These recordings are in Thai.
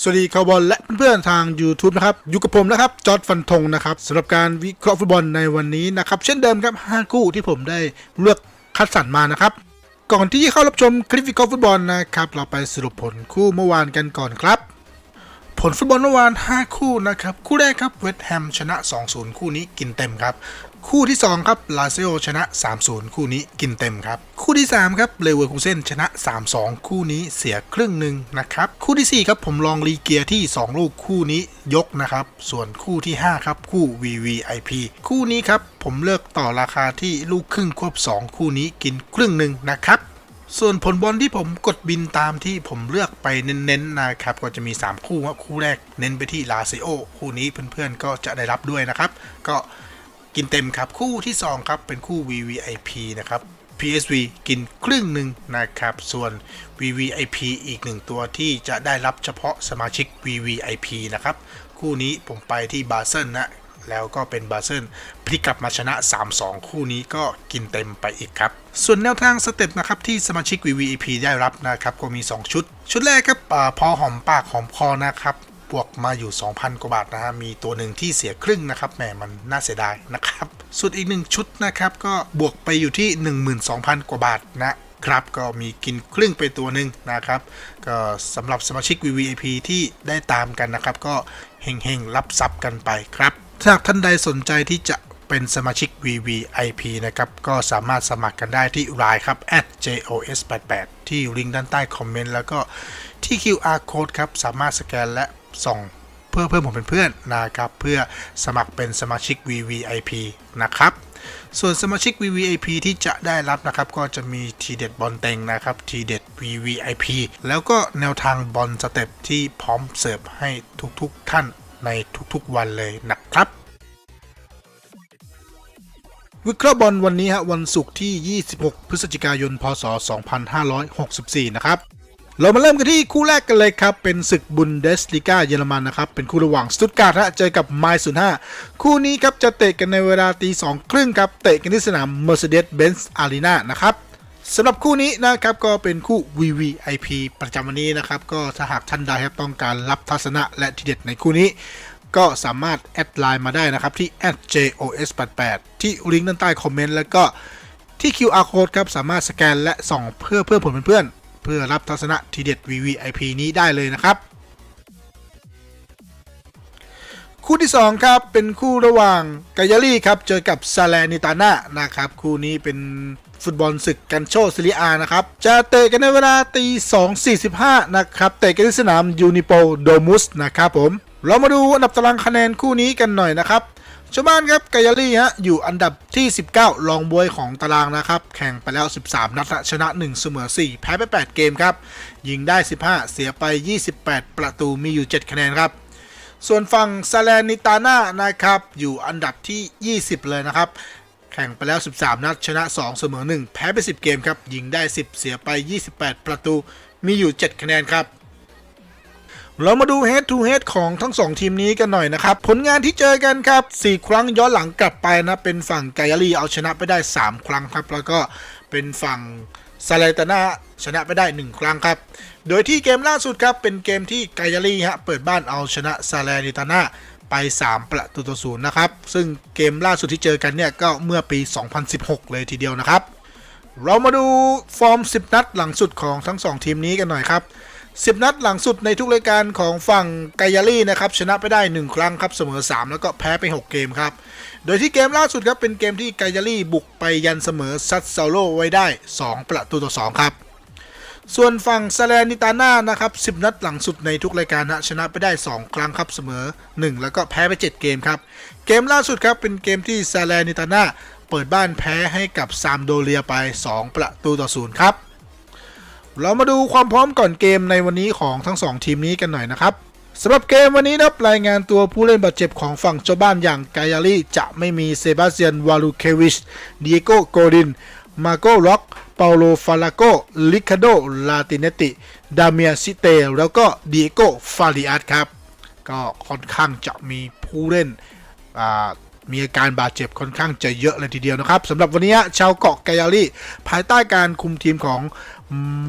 สวัสดีคาวบอลและเพื่อนๆทาง YouTube นะครับอยู่กับผมนะครับจอร์ดฟันธงนะครับสำหรับการวิเคราะห์ฟุตบอลในวันนี้นะครับ เช่นเดิมครับ 5 คู่ที่ผมได้เลือกคัดสรรมานะครับ ก่อนที่จะเข้ารับชมคลิปวิเคราะห์ฟุตบอลนะครับ เราไปสรุปผลคู่เมื่อวานกันก่อนครับ ผลฟุตบอลเมื่อวาน 5 คู่นะครับ คู่แรกครับเวสต์แฮมชนะ 2-0 คู่นี้กินเต็มครับ คู่ที่ 2 ครับลาเซโอชนะ 3-0 คู่นี้กินเต็มครับ คู่ที่ 3 ครับเลเวอร์คูเซนชนะ 3-2 คู่นี้เสียครึ่งหนึ่งนะครับ คู่ทีสี่4 ครับผมลองรีเกียร์ที่ 2 ลูกคู่นี้ยกนะครับ ส่วนคู่ที่ 5 ครับ คู่ VVIP คู่นี้ครับ ผมเลือกต่อราคาที่ลูกครึ่งควบ 2 คู่นี้กินครึ่งหนึ่งนะครับส่วนผลบอลที่ผมกดบินตามที่ผมเลือกไปเน้นๆนะครับ ก็จะมี 3 คู่ครับคู่แรกเน้นไปที่ลาซิโอคู่นี้เพื่อนๆก็จะได้รับด้วยนะครับ ก็ กินเต็มครับ คู่ที่ 2 ครับ เป็นคู่ VVIP นะครับ PSV กินครึ่งหนึ่งนะครับ ส่วน VVIP อีกหนึ่งตัวที่จะได้รับเฉพาะสมาชิก VVIP นะครับ คู่นี้ผมไปที่บาเซนนะ แล้วก็เป็นบาเซนพลิกกลับมาชนะ 3-2 คู่นี้ก็กินเต็มไปอีกครับ ส่วนแนวทางสเต็ปนะครับที่สมาชิก VVEP ได้รับนะครับ ก็มี 2 ชุด ชุดแรกครับอพอหอมปากหอมคอนะครับ บวกมาอยู่ 2,000 กว่าบาทนะฮะ มีตัวหนึ่งที่เสียครึ่งนะครับ แหม มันน่าเสียดายนะครับ ส่วนอีกหนึ่งชุดนะครับ ก็บวกไปอยู่ที่ 12,000 กว่าบาทนะครับ ก็มีกินครึ่งไปตัวหนึ่งนะครับ ก็สำหรับสมาชิก VVIP ที่ได้ตามกันนะครับ ก็เฮงๆ รับทรัพย์กันไปครับ ถ้าหากท่านใดสนใจที่จะเป็นสมาชิก VVIP นะครับ ก็สามารถสมัครกันได้ที่ l ายครับ @jos88 ที่ลิงก์ด้านใต้คอมเมนต์แล้วก็ที่ QR code ครับ สามารถสแกนและ ส่งเพื่อเพิ่มผมเป็นเพื่อนนะครับ เพื่อสมัครเป็นสมาชิก VVIP นะครับ ส่วนสมาชิก VVIP ที่จะได้รับนะครับ ก็จะมีทีเด็ดบอลเต็งนะครับทีเด็ด VVIP แล้วก็แนวทางบอลสเต็ปที่พร้อมเสิร์ฟให้ทุกๆท่านในทุกๆวันเลยนะครับวิเคราะห์บอลวันนี้ฮะวันศุกร์ที่ 26 พฤศจิกายน พศ 2564 นะครับ เรามาเริ่มกันที่คู่แรกกันเลยครับ เป็นศึกบุนเดสลิก้าเยอรมันนะครับ เป็นคู่ระหว่างสตุตการ์ดฮะเจอกับไมซ์ศูนย์ห้าคู่นี้ครับจะเตะกันในเวลาตีสองครึ่งครับ เตะกันที่สนาม Mercedes-Benz Arena นะครับสำหรับคู่นี้นะครับก็เป็นคู่ VVIP ประจำวันนี้นะครับ ก็ถ้าหากท่านใดครับต้องการรับทัศนะและทีเด็ดในคู่นี้ ก็สามารถแอดไลน์มาได้นะครับที่ @jos88 ที่ลิงก์ด้านใต้คอมเมนต์แล้วก็ที่ QR code ครับสามารถสแกนและส่องเพื่อเพื่อผลเพื่อน เพื่อรับทัศนะทีเด็ด VVIP นี้ได้เลยนะครับ คู่ที่ 2 ครับ เป็นคู่ระหว่างกายาลี่ครับ เจอกับซาเลนิตาน่านะครับ คู่นี้เป็นฟุตบอลศึกกันโชซิลิอานะครับ จะเตะกันในเวลาตี2.45 นะครับ เตะกันที่สนามยูนิโปโดมุสนะครับผม เรามาดูอันดับตารางคะแนนคู่นี้กันหน่อยนะครับ ชาวบ้านครับกายาลี่ฮะอยู่อันดับที่ 19 รองบวยของตารางนะครับ แข่งไปแล้ว 13 นัดชนะ 1 เสมอ 4 แพ้ไป 8 เกมครับ ยิงได้ 15 เสียไป 28 ประตูมีอยู่ 7 คะแนนครับ ส่วนฝั่งซาเลนิตาน่านะครับ อยู่อันดับที่ 20 เลยนะครับ แข่งไปแล้ว 13 นัดชนะ 2 เสมอ 1 แพ้ไป 10 เกมครับ ยิงได้ 10 เสียไป 28 ประตูมีอยู่ 7 คะแนนครับ เรามาดู head to head ของทั้ง 2 ทีมนี้กันหน่อยนะครับ ผลงานที่เจอกันครับ 4 ครั้งย้อนหลังกลับไปนะ เป็นฝั่งไกอารีเอาชนะไปได้ 3 ครั้งครับ แล้วก็เป็นฝั่งซาเลตานาชนะไปได้ 1 ครั้งครับ โดยที่เกมล่าสุดครับ เป็นเกมที่ไกอารีฮะเปิดบ้านเอาชนะซาเลนิตานาไป 3 ประตูต่อศูนย์นะครับ ซึ่งเกมล่าสุดที่เจอกันเนี่ยก็เมื่อปี 2016 เลยทีเดียวนะครับ เรามาดูฟอร์ม 10 นัดหลังสุดของทั้ง 2 ทีมนี้กันหน่อยครับ 10 นัดหลังสุดในทุกรายการของฝั่งไกอารี่นะครับชนะไปได้ 1 ครั้งครับเสมอ 3 แล้วก็แพ้ไป 6 เกมครับ โดยที่เกมล่าสุดครับเป็นเกมที่ไกอารี่บุกไปยันเสมอซัตเซาโลไว้ได้ 2 ประตูต่อ 2 ครับส่วนฝั่งซาเลนิตาน่านะครับ10 นัดหลังสุดในทุกรายการนะชนะไปได้ 2 ครั้งครับเสมอ 1 แล้วก็แพ้ไป 7 เกมครับ เกมล่าสุดครับเป็นเกมที่ซาเลนิตาน่าเปิดบ้านแพ้ให้กับซามโดเรียไป 2 ประตูต่อ0ครับ เรามาดูความพร้อมก่อนเกมในวันนี้ของทั้ง 2 ทีมนี้กันหน่อยนะครับสำหรับเกมวันนี้นะครับรายงานตัวผู้เล่นบาดเจ็บของฝั่งเจ้าบ้านอย่างไกอารีจะไม่มีเซบาสเตียนวาลูเควิชเดียโกโกดิน มาโกล็อกเปาโลฟาลาโกลิคาโดลาติเนติ ดาเมียซิเต แล้วก็เดียโกฟาริอัสครับ ก็ค่อนข้างจะมีผู้เล่นมีอาการบาดเจ็บค่อนข้างจะเยอะเลยทีเดียวนะครับสำหรับวันนี้ชาวเกาะไกอารีภายใต้การคุมทีมของ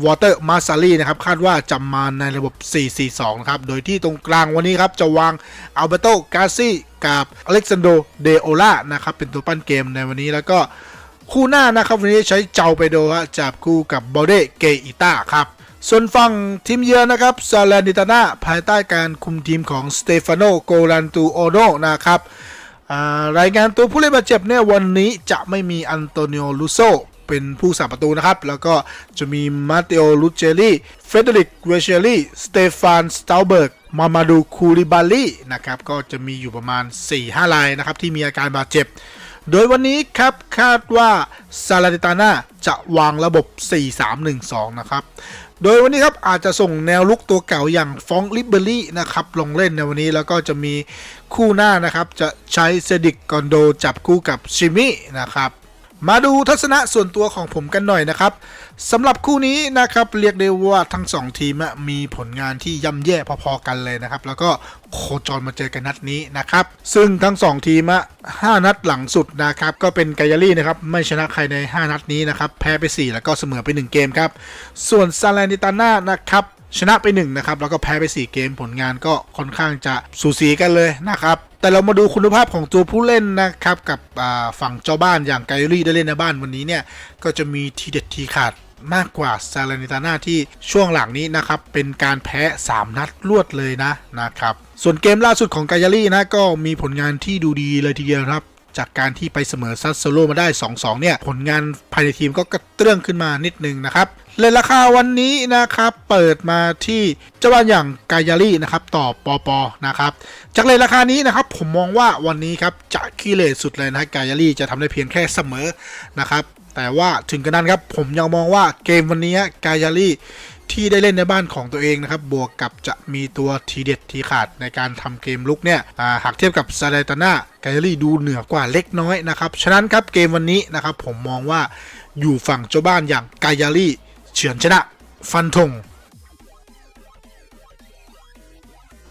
วอเตอร์มาซารีนะครับ คาดว่าจะมาในระบบ 4-4-2 นะครับ โดยที่ตรงกลางวันนี้ครับ จะวางอัลเบโตกาซี่กับอเล็กซานโดเดโอล่านะครับ เป็นตัวปั้นเกมในวันนี้แล้วก็คู่หน้านะครับ วันนี้ใช้เจ้าไปโดฮะจับคู่กับบอเดเกอิต้าครับ ส่วนฝั่งทีมเยือนนะครับซาลนิตานาภายใต้การคุมทีมของสเตฟานโนโกลันตูโอโนนะครับรายงานตัวผู้เล่นบาดเจ็บเนี่ยวันนี้จะไม่มีอันโตนิโอลูโซ เป็นผู้สาประตูนะครับ แล้วก็จะมีมาเตโอลูเจลี่เฟเดริกเวเชลี่สเตฟานสตาเบิร์กมามาดูคูริบาลีนะครับก็จะมีอยู่ประมาณ 4-5 รายนะครับที่มีอาการบาดเจ็บ โดยวันนี้ครับคาดว่าซาลาดิตาน่าจะวางระบบ 4-3-1-2 นะครับ โดยวันนี้ครับอาจจะส่งแนวลุกตัวเก่าอย่างฟองลิเบอรี่นะครับลงเล่นในวันนี้แล้วก็จะมีคู่หน้านะครับจะใช้เซดิกกอนโดจับคู่กับชิมินะครับ มาดูทัศนะส่วนตัวของผมกันหน่อยนะครับสำหรับคู่นี้นะครับเรียกได้ว่าทั้ง 2 ทีมมีผลงานที่ย่ำแย่พอๆกันเลยนะครับ แล้วก็โคจรมาเจอกันนัดนี้นะครับ ซึ่งทั้ง 2 ทีมอะ5นัดหลังสุดนะครับ ก็เป็นไกยารี่นะครับ ไม่ชนะใครใน 5 นัดนี้นะครับ แพ้ไป 4 แล้วก็เสมอไป 1 เกมครับ ส่วนซาเลนิตาน่านะครับ ชนะไป1นะครับแล้วก็แพ้ไป 4 เกมผลงานก็ค่อนข้างจะสูสีกันเลยนะครับแต่เรามาดูคุณภาพของตัวผู้เล่นนะครับกับฝั่งเจ้าบ้านอย่างไกลรี่ได้เล่นในบ้านวันนี้เนี่ยก็จะมีทีเด็ดทีขาดมากกว่าซาเลนิตาน่าที่ช่วงหลังนี้นะครับ เป็นการแพ้ 3 นัดรวดเลยนะนะครับ ส่วนเกมล่าสุดของไการี่นะ ก็มีผลงานที่ดูดีเลยทีเดียวครับ จากการที่ไปเสมอซัสโซโลมาได้ 2-2 เนี่ย ผลงานภายในทีมก็กระเตื้องขึ้นมานิดนึงนะครับเลยราคาวันนี้นะครับ เปิดมาที่เจ้าบ้านอย่างกายารี่นะครับ ต่อปอปอนะครับ จากเลยราคานี้นะครับ ผมมองว่าวันนี้ครับจะขี้เหร่สุดเลยนะกายารี่จะทำได้เพียงแค่เสมอนะครับ แต่ว่าถึงกระนั้นครับ ผมยังมองว่าเกมวันนี้กายารี่ ที่ได้เล่นในบ้านของตัวเองนะครับ บวกกับจะมีตัวทีเด็ดทีขาดในการทำเกมลุกเนี่ยหากเทียบกับซาเลตาน่ากายารี่ดูเหนือกว่าเล็กน้อยนะครับ ฉะนั้นครับเกมวันนี้นะครับผมมองว่าอยู่ฝั่งเจ้าบ้านอย่างกายารี่เฉือนชนะ ฟันธง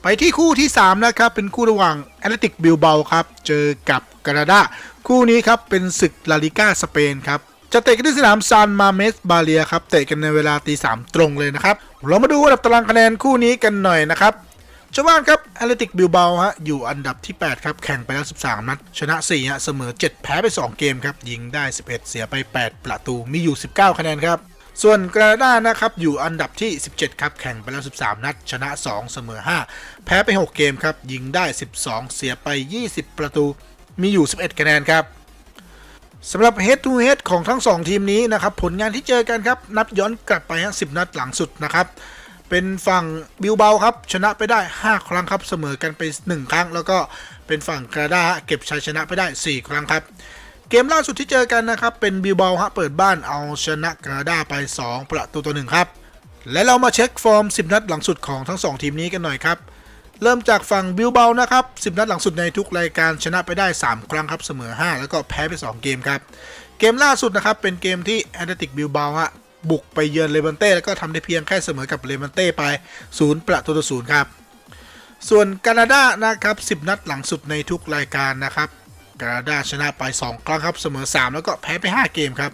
ไปที่คู่ที่ 3 นะครับ เป็นคู่ระหว่างแอตเลติกบิลเบาครับ เจอกับกราดาคู่นี้ครับ เป็นศึกลาลิก้าสเปนครับ จะเตะกันที่สนามซานมาเมสบาเลียครับเตะกันในเวลาตีสามตรงเลยนะครับ เรามาดูอันดับตารางคะแนนคู่นี้กันหน่อยนะครับเจ้าบ้านครับแอตเลติกบิลเบาฮะอยู่อันดับที่ 8 ครับ แข่งไปแล้ว 13 นัด ชนะ4ฮะเสมอ 7 แพ้ไป 2 เกมครับ ยิงได้ 11 เสียไป 8 ประตู มีอยู่ 19 คะแนนครับ ส่วนกราดานะครับ อยู่อันดับที่ 17 ครับ แข่งไปแล้ว 13 นัด ชนะ 2 เสมอ 5 แพ้ไป 6 เกมครับ ยิงได้ 12 เสียไป 20 ประตู มีอยู่ 11 คะแนนครับ สำหรับ head to head ของทั้ง 2 ทีมนี้นะครับผลงานที่เจอกันครับ นับย้อนกลับไปฮะ10นัดหลังสุดนะครับ เป็นฝั่งบิลเบาครับ ชนะไปได้ 5 ครั้งครับ เสมอกันไป 1 ครั้ง แล้วก็เป็นฝั่งกราดาเก็บชัยชนะไปได้ 4 ครั้งครับ เกมล่าสุดที่เจอกันนะครับ เป็นบิลเบาฮะเปิดบ้านเอาชนะกราดาไป 2 ประตูต่อหนึ่งครับและเรามาเช็คฟอร์ม 10 นัดหลังสุดของทั้ง 2 ทีมนี้กันหน่อยครับ เริ่มจากฝั่งบิลเบานะครับ10 นัดหลังสุดในทุกรายการชนะไปได้ 3 ครั้งครับเสมอ 5 แล้วก็แพ้ไป 2 เกมครับ เกมล่าสุดนะครับเป็นเกมที่แอตเลติกบิลเบาฮะบุกไปเยือนเลเวนเต้แล้วก็ทำได้เพียงแค่เสมอกับเลเวนเต้ไป 0 ประตูต่อศูนย์ครับ ส่วนแคนาดานะครับ10 นัดหลังสุดในทุกรายการนะครับแคนาดาชนะไป 2 ครั้งครับเสมอ 3 แล้วก็แพ้ไป 5 เกมครับ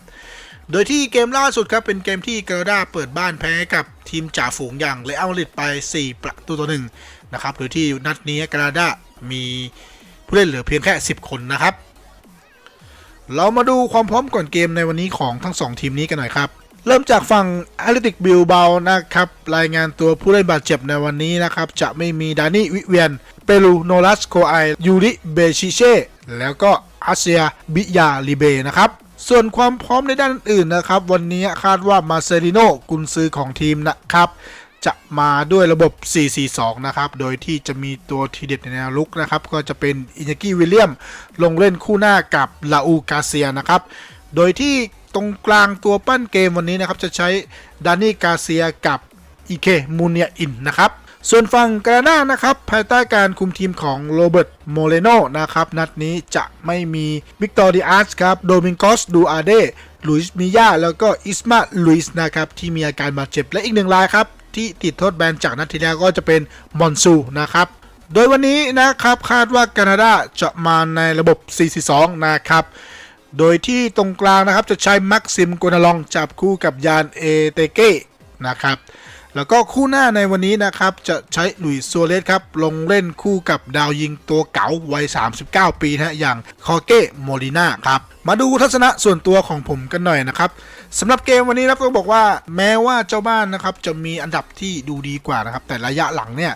โดยที่เกมล่าสุดครับเป็นเกมที่แคนาดาเปิดบ้านแพ้กับทีมจ่าฝูงอย่างเลอัลมาดริดไป 4 ประตูต่อหนึ่ง นะครับโดยที่นัดนี้แคนาดามีผู้เล่นเหลือเพียงแค่ 10 คนนะครับ เรามาดูความพร้อมก่อนเกมในวันนี้ของทั้ง 2 ทีมนี้กันหน่อยครับเริ่มจากฝั่งแอตเลติกบิลเบานะครับรายงานตัวผู้เล่นบาดเจ็บในวันนี้นะครับ จะไม่มีดานี่วิเวียน เปรูโนลัสโคไอยูริเบชิเช่แล้วก็อาเซียบิยาลิเบนะครับส่วนความพร้อมในด้านอื่นนะครับ วันนี้คาดว่ามาเซริโนกุนซือของทีมนะครับ จะมาด้วยระบบ 4-4-2 นะครับ โดยที่จะมีตัวทีเด็ดในแนวลุกนะครับ ก็จะเป็นอิน a กี้วิลเลียม ลงเล่นคู่หน้ากับลาอูกาเซียนะครับ โดยที่ตรงกลางตัวปั้นเกมวันนี้นะครับ จะใช้ดานี่กาเซียกับอีเคมูเนียอินนะครับส่วนฝั่งกราน่านะครับ ภายใต้การคุมทีมของโรเบิร์ตโมเลโนนะครับ นัดนี้จะไม่มีวิกตอร์ดิอาสครับ โดมิงกอสดูอาเดลุยส์มิยาแล้วก็อิสมาลุยส์นะครับ ที่มีอาการบาดเจ็บและอีกหนึ่งรายครับ ที่ติดโทษแบนจากนัดที่แล้วก็จะเป็นมอนซูนะครับ โดยวันนี้นะครับคาดว่าแคนาดาจะมาในระบบ 4-4-2 นะครับ โดยที่ตรงกลางนะครับจะใช้มักซิมโกนาลองจับคู่กับยานเอเตเก้นะครับแล้วก็คู่หน้าในวันนี้นะครับ จะใช้หลุยส์โซเลสครับ ลงเล่นคู่กับดาวยิงตัวเก๋าวัย 39 ปีนะฮะอย่างคอเก้โมลิน่าครับ มาดูทัศนะส่วนตัวของผมกันหน่อยนะครับ สำหรับเกมวันนี้นะครับต้องบอกว่าแม้ว่าเจ้าบ้านนะครับจะมีอันดับที่ดูดีกว่านะครับ แต่ระยะหลังเนี่ย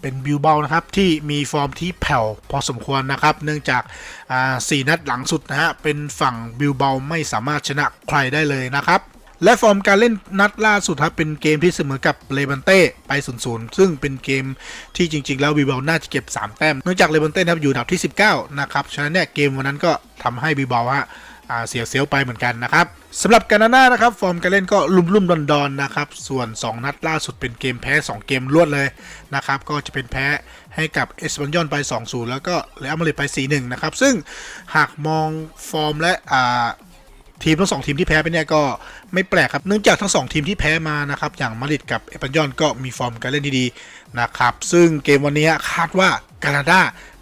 เป็นบิลเบานะครับที่มีฟอร์มที่แผ่วพอสมควรนะครับ เนื่องจากสี่นัดหลังสุดนะฮะเป็นฝั่งบิลเบาไม่สามารถชนะใครได้เลยนะครับและฟอร์มการเล่นนัดล่าสุดครับเป็นเกมที่เสมอกับเลบันเต้ไป0-0ซึ่งเป็นเกมที่จริง ๆ แล้วบิลเบาน่าจะเก็บ 3 แต้มเนื่องจากเลบันเต้ครับอยู่อันดับที่ 19 นะครับ ฉะนั้นเนี่ยเกมวันนั้นก็ทำให้บิลเบาฮะเสียเซลไปเหมือนกันนะครับ สำหรับกานาน่านะครับ ฟอร์มการเล่นก็ลุ่มลุ่มดอนๆนะครับ ส่วน 2 นัดล่าสุดเป็นเกมแพ้ 2 เกมรวดเลยนะครับ ก็จะเป็นแพ้ให้กับเอสปันยอนไป 2-0 แล้วก็เรอัลมาดริดไป 4-1 นะครับ ซึ่งหากมองฟอร์มและทีมทั้งสองทีมที่แพ้ไปเนี่ยก็ไม่แปลกครับ เนื่องจากทั้งสองทีมที่แพ้มานะครับ อย่างมาดริดกับเอปันยอนก็มีฟอร์มการเล่นที่ดีนะครับ ซึ่งเกมวันนี้คาดว่าแคนาดา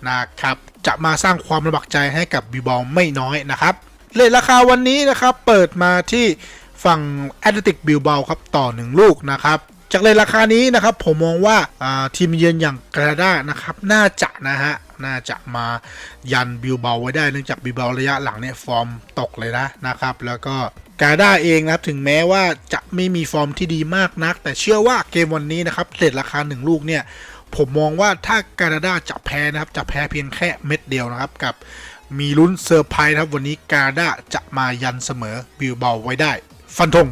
นะครับจะมาสร้างความระบักใจให้กับบิวบอลไม่น้อยนะครับ เลทราคาวันนี้นะครับ เปิดมาที่ฝั่งแอตเลติกบิลเบาครับต่อ 1 ลูกนะครับ จากเลทราคานี้นะครับ ผมมองว่าาทีมเยือนอย่างแคนาดานะครับ น่าจะนะฮะน่าจะมายันบิลเบาไว้ได้เนื่องจากบิลเบาระยะหลังเนี่ยฟอร์มตกเลยนะนะครับ แล้วก็กาดาเองนะครับถึงแม้ว่าจะไม่มีฟอร์มที่ดีมากนัก แต่เชื่อว่าเกมวันนี้นะครับเลทราคา 1 ลูกเนี่ย ผมมองว่าถ้าแคนาดาจะแพ้นะครับ จะแพ้เพียงแค่เม็ดเดียวนะครับ กับ มีลุ้นเซอร์ไพรส์ครับวันนี้กาดาจะมายันเสมอบิลเบาไว้ได้ ฟันธง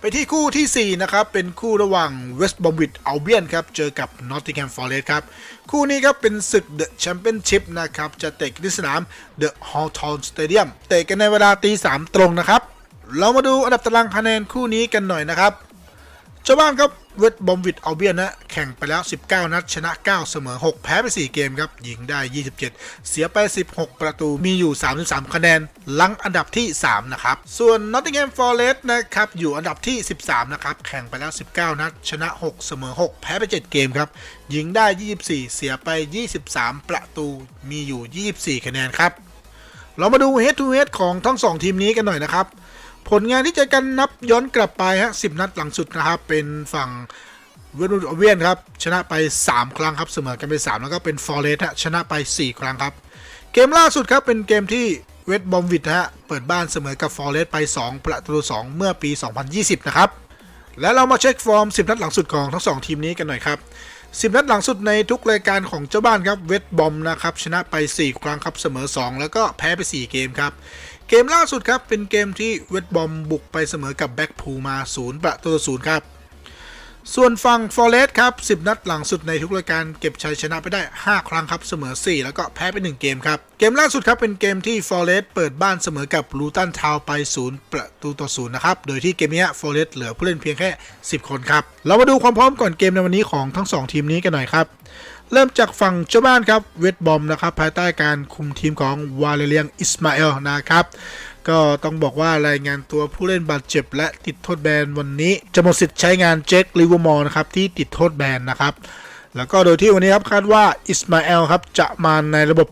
ไปที่คู่ทีสี่4 นะครับ เป็นคู่ระหว่างเวสต์บอมวิ h อัลเบียนครับ เจอกับนอตติงแฮมฟอร์เรสครับ คู่นี้ครับเป็นศึกเดอะแชมเปี้ยนชิพนะครับ จะเตะกันที่สนามเดอะฮอลทอนสเตเดียมเตะกันในเวลาตีสามตรงนะครับ เรามาดูอันดับตารางคะแนนคู่นี้กันหน่อยนะครับ เจ้าบ้านครับเวสต์บอมวิดอัลเบียนนะ แข่งไปแล้ว 19 นัด ชนะ 9 เสมอ 6 แพ้ไป 4 เกมครับ ยิงได้ 27 เสียไป 16 ประตูมีอยู่ 33 คะแนนลังอันดับที่ 3 นะครับ ส่วน Nottingham Forest นะครับ อยู่อันดับที่ 13 นะครับ แข่งไปแล้ว 19 นัด ชนะ 6 เสมอ 6 แพ้ไป 7 เกมครับ ยิงได้ 24 เสียไป 23 ประตูมีอยู่ 24 คะแนนครับเรามาดู head to head ของทั้ง 2 ทีมนี้กันหน่อยนะครับ ผลงานที่เจอกันนับย้อนกลับไปฮะ10นัดหลังสุดนะครับ เป็นฝั่งเวนูเวียนครับ ชนะไป 3 ครั้งครับเสมอกันไป 3 แล้วก็เป็นฟอร์เรสฮะชนะไป 4 ครั้งครับ เกมล่าสุดครับเป็นเกมที่เวสต์บอมวิดฮะเปิดบ้านเสมอกับฟอร์เรสไป 2 ประตู2เมื่อปี 2020 นะครับ และเรามาเช็คฟอร์ม 10 นัดหลังสุดของทั้ง 2 ทีมนี้กันหน่อยครับ10 นัดหลังสุดในทุกรายการของเจ้าบ้านครับเวสต์บอมนะครับชนะไป 4 ครั้งครับเสมอ 2 แล้วก็แพ้ไป 4 เกมครับ เกมล่าสุดครับ เป็นเกมที่เวสต์บอมบุกไปเสมอกับแบ็กพูมา0ประตูต่อ0ครับ ส่วนฝั่งฟอร์เรสครับ 10 นัดหลังสุดในทุกรายการเก็บชัยชนะไปได้ 5 ครั้งครับ เสมอ 4 แล้วก็แพ้ไป 1 เกมครับ เกมล่าสุดครับ เป็นเกมที่ฟอร์เรสเปิดบ้านเสมอกับลูตันทาวไป 0 ประตูต่อ0นะครับ โดยที่เกมนี้ฟอร์เรสเหลือผู้เล่นเพียงแค่ 10 คนครับ เรามาดูความพร้อมก่อนเกมในวันนี้ของทั้ง 2 ทีมนี้กันหน่อยครับ เริ่มจากฝั่งเจ้าบ้านครับเวสต์บอมนะครับภายใต้การคุมทีมของวาเลเลียงอิสมาเอลนะครับก็ต้องบอกว่ารายงานตัวผู้เล่นบาดเจ็บ และติดโทษแบนวันนี้ จะหมดสิทธิ์ใช้งานเจคลิเวอร์มอร์นะครับที่ติดโทษแบนนะครับแล้วก็โดยที่วันนี้ครับคาดว่าอิสมาเอลครับจะมาในระบบ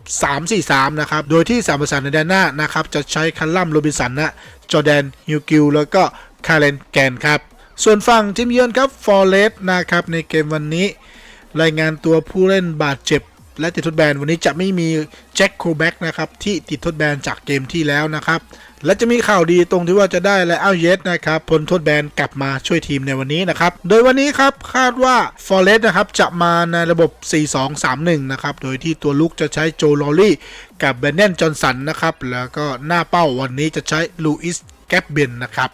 3-4-3 นะครับ โดยที่สามประสานในแดนหน้านะครับ จะใช้คันลัมโรบินสันนะจอแดนฮิวกิลแล้วก็คาเลนแกนครับ ส่วนฝั่งทีมเยือนครับฟอร์เรสนะครับในเกมวันนี้ รายงานตัวผู้เล่นบาดเจ็บ และติดทดแบนวันนี้จะไม่มีแจ็คโคแบ็กนะครับที่ติดทดแบนจากเกมที่แล้วนะครับ และจะมีข่าวดีตรงที่ว่าจะได้และเอาเยสนะครับพ้นโทษแบนกลับมาช่วยทีมในวันนี้นะครับ โดยวันนี้ครับคาดว่าฟอร์เรสนะครับจะมาในระบบ 4-2-3-1 นะครับ โดยที่ตัวลุกจะใช้โจลอรี่กับเบนเนนจอห์นสันนะครับแล้วก็หน้าเป้าวันนี้จะใช้ลูอิสแกบเบนนะครับ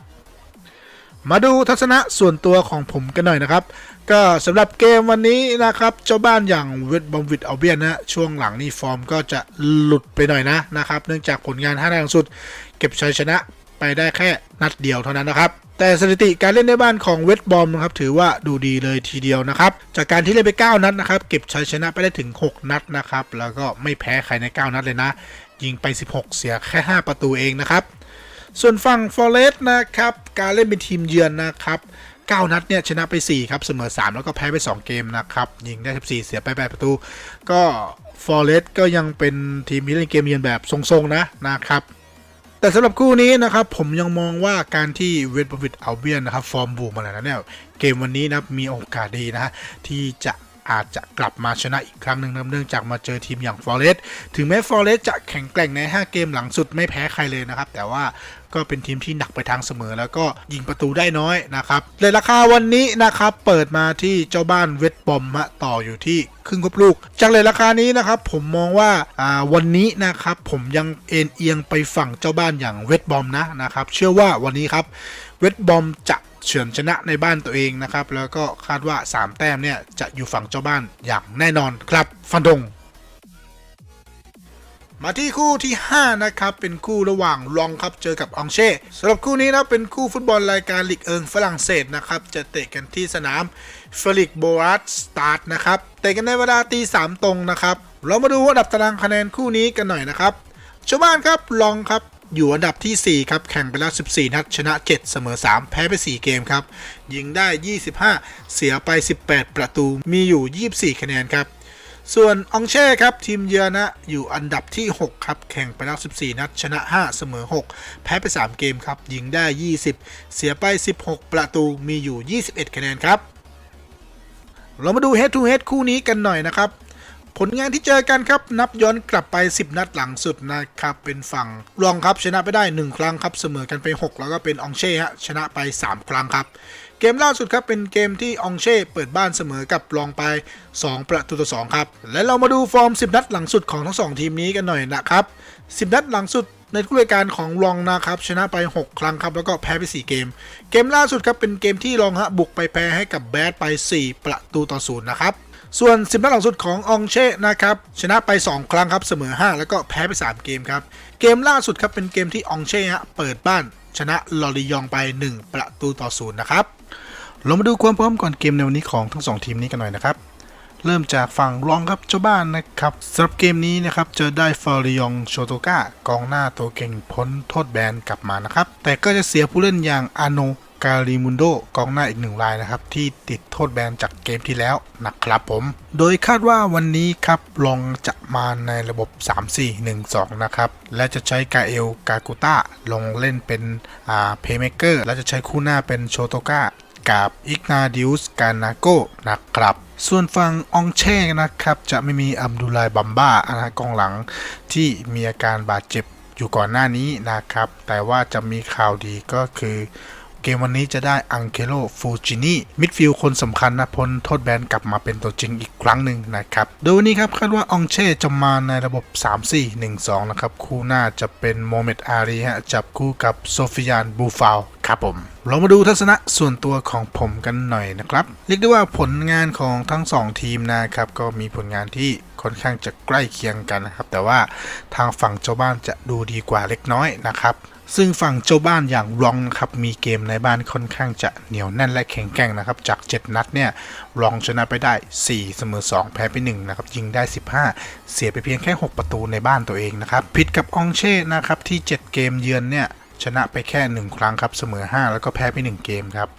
มาดูทัศนะส่วนตัวของผมกันหน่อยนะครับ ก็สำหรับเกมวันนี้นะครับ เจ้าบ้านอย่างเวสต์บอมวิดเอัลเบียนนะช่วงหลังนี่ฟอร์มก็จะหลุดไปหน่อยนะนะครับ เนื่องจากผลงาน5นัดหลังสุด เก็บชัยชนะไปได้แค่นัดเดียวเท่านั้นนะครับ แต่สถิติการเล่นในบ้านของเวสต์บอมนะครับถือว่าดูดีเลยทีเดียวนะครับ จากการที่เล่นไป 9 นัดนะครับ เก็บชัยชนะไปได้ถึง 6 นัดนะครับ แล้วก็ไม่แพ้ใครใน 9 นัดเลยนะ ยิงไป 16 เสียแค่ 5 ประตูเองนะครับ ส่วนฝั่งฟอร์เรสต์นะครับ การเล่นเป็นทีมเยือนนะครับ9นัดเนี่ยชนะไป 4 ครับ เสมอ 3 แล้วก็แพ้ไป 2 เกมนะครับ ยิงได้ 14 เสียไป 8 ประตู ก็ฟอร์เรสก็ยังเป็นทีมที่เล่นเกมเยือนแบบทรงๆนะนะครับ แต่สำหรับคู่นี้นะครับ ผมยังมองว่าการที่เวสต์บรอมวิดอัลเบียนนะครับ ฟอร์มบูมมาแล้วนะเนี่ยเกมวันนี้นะมีโอกาสดีนะฮะที่จะอาจจะกลับมาชนะอีกครั้งหนึ่งเนื่องจากมาเจอทีมอย่างฟอร์เรสถึงแม้ฟอร์เรสจะแข็งแกร่งใน 5 เกมหลังสุดไม่แพ้ใครเลยนะครับ แต่ว่า ก็เป็นทีมที่หนักไปทางเสมอ แล้วก็ยิงประตูได้น้อยนะครับเลยราคาวันนี้นะครับเปิดมาที่เจ้าบ้านเวสต์บอมฮะต่ออยู่ที่ครึ่งกบลูก จากเลยราคานี้นะครับผมมองว่าวันนี้นะครับผมยังเอ็นเอียงไปฝั่งเจ้าบ้านอย่างเวสต์บอมนะนะครับเชื่อว่าวันนี้ครับเวสต์บอมจะเฉือนชนะในบ้านตัวเองนะครับแล้วก็คาดว่า 3 แต้มเนี่ยจะอยู่ฝั่งเจ้าบ้านอย่างแน่นอนครับฟันธง มาที่คู่ที่ 5 นะครับ เป็นคู่ระหว่างลองครับเจอกับองเช่สำหรับคู่นี้นะเป็นคู่ฟุตบอลรายการลีกเอิงฝรั่งเศสนะครับ จะเตะกันที่สนามเฟลิกโบรัสสตาร์ทนะครับเตะกันในเวลาตีสามตรงนะครับ เรามาดูอันดับตารางคะแนนคู่นี้กันหน่อยนะครับชาวบ้านครับลองครับอยู่อันดับทีสี่4 ครับ แข่งไปแล้ว 14 นัด ชนะ 7 เสมอ 3 แพ้ไป 4 เกมครับ ยิงได้ 25 เสียไป 18 ประตู มีอยู่ 24 คะแนนครับ ส่วนองเช่ครับทีมเยือนนะอยู่อันดับที่ 6 ครับ แข่งไปแล้ว 14 นัด ชนะ 5 เสมอ 6 แพ้ไป 3 เกมครับ ยิงได้ 20 เสียไป 16 ประตูมีอยู่ 21 คะแนนครับ เรามาดู head to head คู่นี้กันหน่อยนะครับ ผลงานที่เจอกันครับ นับย้อนกลับไป 10 นัดหลังสุดนะครับ เป็นฝั่งรองครับชนะไปได้ 1 ครั้งครับ เสมอกันไป 6 แล้วก็เป็นองเช่ฮะชนะไป 3 ครั้งครับ เกมล่าสุดครับเป็นเกมที่องเช่เปิดบ้านเสมอกับรองไป 2 ประตูต่อ2ครับ และเรามาดูฟอร์ม 10 นัดหลังสุดของทั้ง 2 ทีมนี้กันหน่อยนะครับ 10 นัดหลังสุดในทุกรายการของรองนะครับชนะไป 6 ครั้งครับ แล้วก็แพ้ไป 4 เกม เกมล่าสุดครับเป็นเกมที่รองฮะบุกไปแพ้ให้กับแบดไป 4 ประตูต่อศูนย์นะครับส่วน 10 นัดหลังสุดขององเช่นะครับชนะไป 2 ครั้งครับเสมอ 5 แล้วก็แพ้ไป 3 เกมครับเกมล่าสุดครับเป็นเกมที่องเช่ฮะเปิดบ้าน ชนะลอริยองไป 1 ประตูต่อศูนย์นะครับ เรามาดูความพร้อมก่อนเกมในวันนี้ของทั้ง 2 ทีมนี้กันหน่อยนะครับ เริ่มจากฝั่งรองครับเจ้าบ้านนะครับสำหรับเกมนี้นะครับเจอได้ฟอริยองโชโตกะกองหน้าตัวเก่งพ้นโทษแบนกลับมานะครับ แต่ก็จะเสียผู้เล่นอย่างอาโน การิมุนโดกองหน้าอีกหนึ่งรายนะครับ ที่ติดโทษแบนจากเกมที่แล้วนะครับผม โดยคาดว่าวันนี้ครับลองจะมาในระบบ 3-4-1-2 นะครับ และจะใช้กาเอลกากูต้าลงเล่นเป็นอ่าเพย์เมเกอร์และจะใช้คู่หน้าเป็นโชโตกะกับอิกนาดิอุสกานาโกนะครับ ส่วนฝั่งองเช่นะครับ จะไม่มีอัมดุลายบัมบ้านะฮะกองหลังที่มีอาการบาดเจ็บอยู่ก่อนหน้านี้นะครับ แต่ว่าจะมีข่าวดีก็คือ กมวันนี้จะได้อังเคโลฟูจินีมิดฟิลด์คนสำคัญนะพ้นโทษแบนกลับมาเป็นตัวจริงอีกครั้งหนึ่งนะครับ โดยวันนี้ครับคาดว่าองเช่จะมาในระบบ 3-4-1-2 นะครับ คู่หน้าจะเป็นโมเมดอารีฮะจับคู่กับโซฟิยานบูฟาวครับผมเรามาดูทัศนะส่วนตัวของผมกันหน่อยนะครับ เรียกได้ว่าผลงานของทั้ง 2 ทีมนะครับก็มีผลงานที่ค่อนข้างจะใกล้เคียงกันนะครับ แต่ว่าทางฝั่งเจ้าบ้านจะดูดีกว่าเล็กน้อยนะครับ ซึ่งฝั่งเจ้าบ้านอย่างรองนะครับมีเกมในบ้านค่อนข้างจะเหนียวแน่นและแข็งแกร่งนะครับ จาก 7 นัดเนี่ยรองชนะไปได้ 4 เสมอ 2 แพ้ไป1นะครับยิงได้ 15 เสียไปเพียงแค่ 6 ประตูในบ้านตัวเองนะครับผิดกับองเช่นะครับที่ 7 เกมเยือนเนี่ยชนะไปแค่ 1 ครั้งครับเสมอ 5 แล้วก็แพ้ไป 1 เกมครับ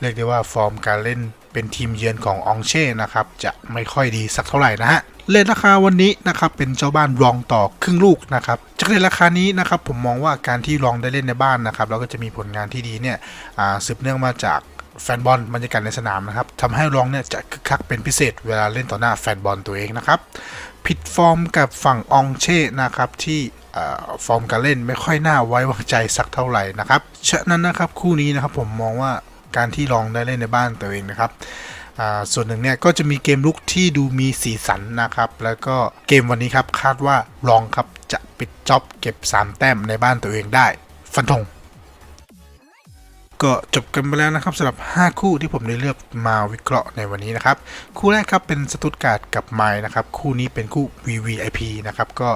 เรียกได้ว่าฟอร์มการเล่นเป็นทีมเยือนขององเช่นะครับจะไม่ค่อยดีสักเท่าไหร่นะฮะ เลทราคาวันนี้นะครับเป็นเจ้าบ้านรองต่อครึ่งลูกนะครับจากเลทราคานี้นะครับผมมองว่าการที่รองได้เล่นในบ้านนะครับแล้วก็จะมีผลงานที่ดีเนี่ยสืบเนื่องมาจากแฟนบอลบรรยากาศในสนามนะครับทำให้รองเนี่ยจะคึกคักเป็นพิเศษเวลาเล่นต่อหน้าแฟนบอลตัวเองนะครับผิดฟอร์มกับฝั่งองเช่นะครับที่อฟอร์มการเล่นไม่ค่อยน่าไว้วางใจสักเท่าไหร่นะครับฉะนั้นนะครับคู่นี้นะครับผมมองว่าการที่ลองได้เล่นในบ้านตัวเองนะครับ ส่วนหนึ่งเนี่ยก็จะมีเกมลุกที่ดูมีสีสันนะครับ แล้วก็เกมวันนี้ครับคาดว่าลองครับจะปิดจ็อบเก็บ 3 แต้มในบ้านตัวเองได้ ฟันธง ก็จบกันไปแล้วนะครับสำหรับ 5 คู่ที่ผมได้เลือกมาวิเคราะห์ในวันนี้นะครับ คู่แรกครับเป็นสตุตการ์ดกับไมนะครับ คู่นี้เป็นคู่ VVIP นะครับ ก็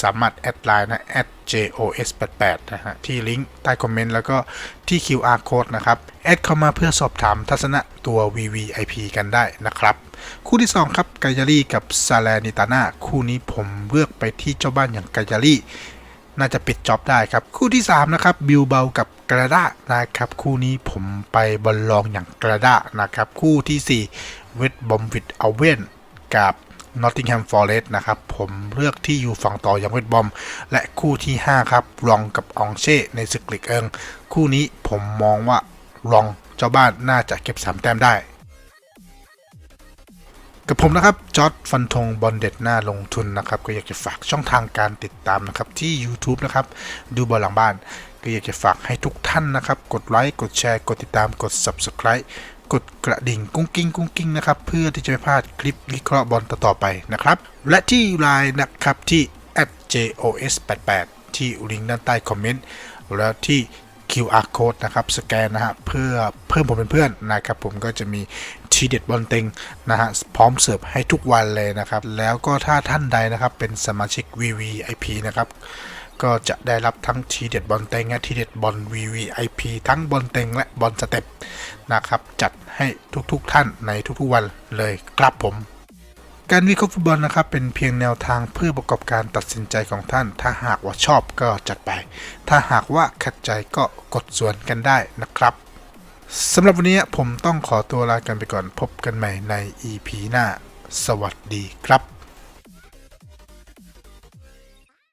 สามารถแอดไลน์นะ @jos88 นะฮะที่ลิงก์ใต้คอมเมนต์แล้วก็ที่ QR code นะครับ แอดเข้ามาเพื่อสอบถามทัศนะตัว VVIP กันได้นะครับ คู่ที่ 2 ครับกายาลีกับซาลนิตาน่าคู่นี้ผมเลือกไปที่เจ้าบ้านอย่างกายาลี น่าจะปิดจ็อบได้ครับ คู่ที่ 3 นะครับ บิลเบากับกระดานะครับ คู่นี้ผมไปบอลลองอย่างกระดานะครับ คู่ทีสี่4เวทบอมวิดเอาเวนกับ Nottingham Forest นะครับ ผมเลือกที่อยู่ฝั่งต่อยังเวทบอม และคู่ที่ 5 ครับรองกับอองเช่ในศึกลีกเอิง คู่นี้ผมมองว่ารองเจ้าบ้านน่าจะเก็บ3แต้มได้ กับผมนะครับจอร์ดฟันธงบอลเด็ดหน้าลงทุนนะครับ ก็อยากจะฝากช่องทางการติดตามนะครับ ที่ YouTube นะครับ ดูบอลหลังบ้าน ก็อยากจะฝากให้ทุกท่านนะครับ กดไลค์ กดแชร์ กดติดตามกด Subscribe กดกระดิ่งกุ้งกิ้งกุ้งกิ้งนะครับ เพื่อที่จะไม่พลาดคลิปวิเคราะห์บอลต่อไปนะครับ และที่ไลน์นะครับที่ @jos88 ที่ลิงก์ด้านใต้คอมเมนต์แล้วที่ QR code นะครับ สแกนนะฮะเพื่อเพิ่มผมเป็นเพื่อนนะครับ ผมก็จะมี ทีเด็ดบอลเต็งนะฮะพร้อมเสิร์ฟให้ทุกวันเลยนะครับ แล้วก็ถ้าท่านใดนะครับเป็นสมาชิก VVIP นะครับก็จะได้รับทั้งทีเด็ดบอลเต็งและทีเด็ดบอล VVIP ทั้งบอลเต็งและบอลสเต็ปนะครับจัดให้ทุกๆท่านในทุกๆวันเลยครับผมการวิเคราะห์ฟุตบอลนะครับเป็นเพียงแนวทางเพื่อประกอบการตัดสินใจของท่าน ถ้าหากว่าชอบก็จัดไป ถ้าหากว่าขัดใจก็กดส่วนกันได้นะครับ สำหรับวันนี้ผมต้องขอตัวลากันไปก่อนพบกันใหม่ใน EP หน้า สวัสดีครับ